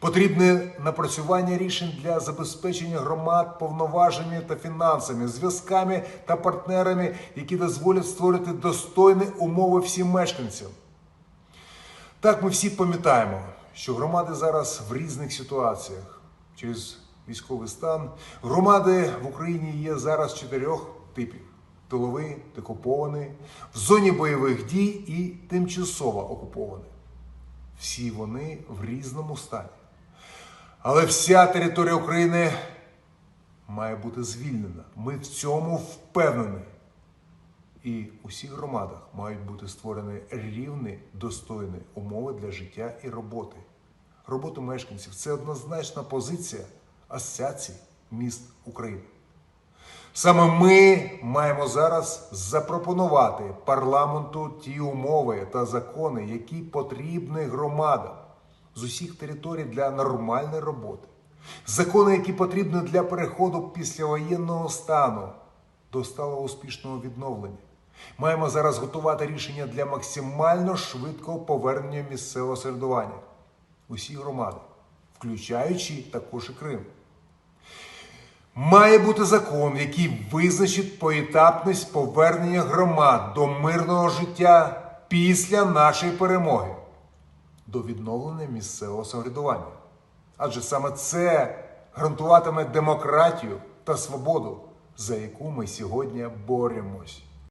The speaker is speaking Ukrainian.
Потрібне напрацювання рішень для забезпечення громад повноваженнями та фінансами, зв'язками та партнерами, які дозволять створити достойні умови всім мешканцям. Так, ми всі пам'ятаємо, що громади зараз в різних ситуаціях через військовий стан. Громади в Україні є зараз чотирьох типів: тиловий, окупований, в зоні бойових дій і тимчасово окупований. Всі вони в різному стані. Але вся територія України має бути звільнена. Ми в цьому впевнені. І у всіх громадах мають бути створені рівні, достойні умови для життя і роботи. Роботу мешканців це однозначна позиція Асоціації міст України. Саме ми маємо зараз запропонувати парламенту ті умови та закони, які потрібні громадам з усіх територій для нормальної роботи. Закони, які потрібні для переходу післявоєнного стану до сталого успішного відновлення. Маємо зараз готувати рішення для максимально швидкого повернення місцевого середування усі громади, включаючи також і Крим. Має бути закон, який визначить поетапність повернення громад до мирного життя після нашої перемоги, до відновлення місцевого самоврядування. Адже саме це гарантуватиме демократію та свободу, за яку ми сьогодні боремось.